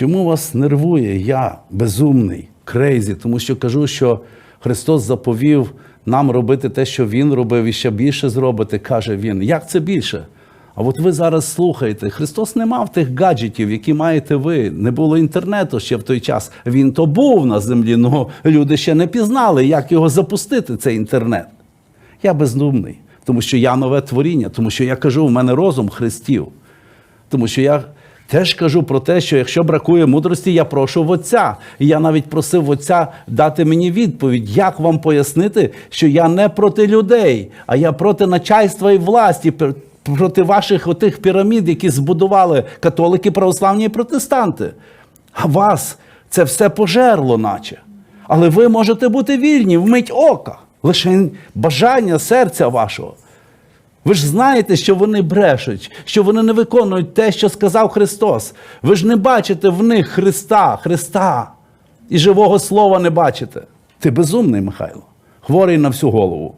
Чому вас нервує? Я безумний, крейзі, тому що кажу, що Христос заповів нам робити те, що Він робив, і ще більше зробити, каже Він. Як це більше? А от ви зараз слухаєте, Христос не мав тих гаджетів, які маєте ви. Не було інтернету ще в той час. Він то був на землі, але люди ще не пізнали, як його запустити, цей інтернет. Я бездумний, тому що я нове творіння, тому що я кажу, в мене розум Христів. Тому що я теж кажу про те, що якщо бракує мудрості, я прошу в Отця. І я навіть просив Отця дати мені відповідь, як вам пояснити, що я не проти людей, а я проти начальства і власті, проти ваших отих пірамід, які збудували католики, православні і протестанти. А вас це все пожерло, наче. Але ви можете бути вільні вмить ока, лише бажання серця вашого. Ви ж знаєте, що вони брешуть, що вони не виконують те, що сказав Христос. Ви ж не бачите в них Христа, Христа. І живого слова не бачите. Ти безумний, Михайло, хворий на всю голову.